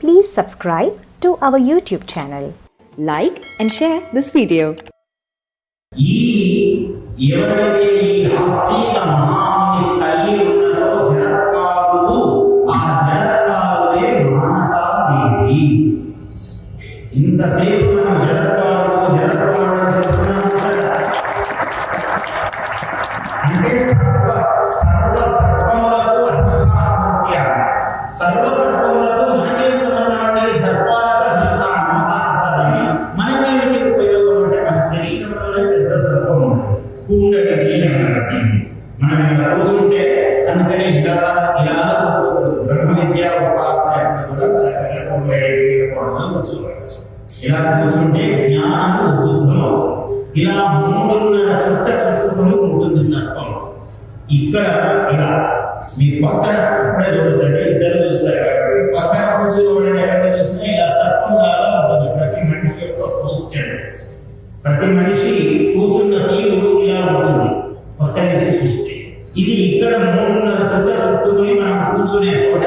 Please subscribe to our YouTube channel. Like and share this video. ఈ ఎవరైతే ఈ ఆస్తిక సర్వ సర్వములకు మనకే సంబంధం సర్వాలకు అధిష్టానం మానసాదేవి మనకేమిటి ఉపయోగం అంటే మన శరీరంలోనే పెద్ద సర్వం ఉంది. మనం ఇలా కూర్చుంటే అందుకని ఇలా ఇలా బ్రహ్మ విద్య ఉపాసన ఇలా కూర్చుంటే జ్ఞానం ఉద్భుతం ఇలా మూడున్నర చుట్ట చుట్టుకుని ఉంటుంది సర్వం ఇక్కడ ఇలా మీ పక్కన ప్రతి మనిషి కూర్చున్న తీరు ఇలా ఉంటుంది. ఒకసారి నుంచి చూస్తే. ఇది ఇక్కడ మూడున్నర చోట్ల చుట్టుకుని మనం కూర్చునే చోట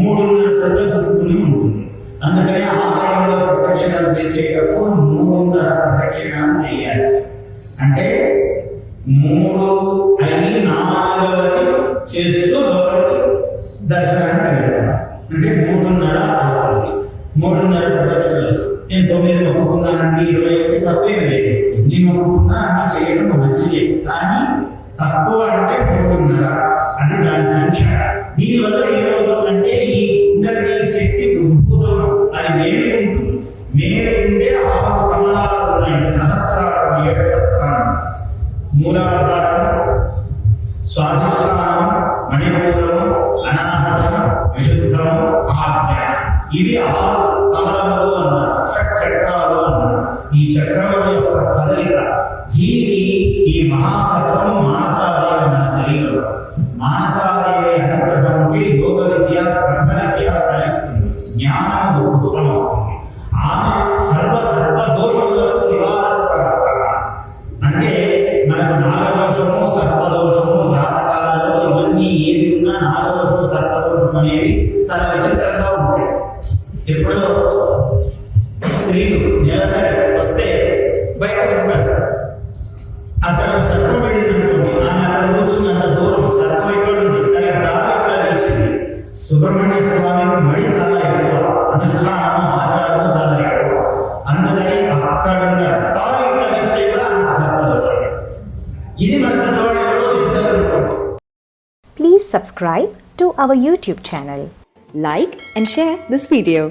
మూడున్నర చోట్ల చుట్టుకుని ఉంటుంది. అందుకనే ఆదాయంలో ప్రదక్షిణలు చేసేటప్పుడు మూడున్నర ప్రదక్షిణాలు చేయాలి. అంటే మూడు అయ్యి నాలుగవది చేస్తూ లోపలికి దర్శనానికి వెళ్ళాలి. అంటే మూడున్నర మూడున్నర తప్పేం లేదు ఎన్ని మొక్కుకున్నా అన్ని చేయడం మంచిది కానీ తక్కువ అంటే మూడున్నర అది దాని సంఖ్య. దీనివల్ల ఏమవుతుందంటే ఈ కుండలి శక్తి ఉద్భుతం అది మేలుకుంటుంది. మేలుకుంటే ఆరు కమలాలు ఉన్నాయి. సహస్రాలు ఏడు మూలాధారం స్వాధిష్టానం మణిపూరం అనాహతం విశుద్ధం ఆజ్ఞ. ఇవి ఆరు కమలములు అన్నారు షట్ చక్రాలు అన్నారు ఈ చక్రముల యొక్క కదలిక దీనికి ఈ మహాసత్వం మానసాదేవి శరీరం. మానసాలయ అనుగ్రహం యోగ విద్య బ్రహ్మ విద్య కలిస్తుంది జ్ఞానము ఉత్తమవుతుంది ఆమె సర్వ సర్వ దోషములకు నివారణ అంటే మనకు నాగదోషము సర్వదోషము జాతకాలలో ఇవన్నీ ఏమి ఉన్నా నాగదోషము సర్పదోషం అనేవి చాలా విచిత్రంగా ఉంటాయి. ఎప్పుడో స్త్రీలు నెలసరి వస్తే బయట ఉంటారు అక్కడ సర్పం వెళ్ళింది అనుకోండి ఆమె అక్కడ కూర్చుంది అంత దూరం సర్పం ఇక్కడ ఉంది కానీ దారి ఇక్కడ వచ్చింది సుబ్రహ్మణ్య స్వామికి మడి చాలా ఎక్కువ అనుష్ఠానము ఆచారము చాలా ఎక్కువ అందుకని అక్కడ ఉన్న తాను ఇక్కడ ఇస్తే కూడా ఆమెకు సర్పదోషం ఇది మన పెద్దవాళ్ళు ఎవరో చేశారనుకోండి Please subscribe to our YouTube channel. Like and share this video.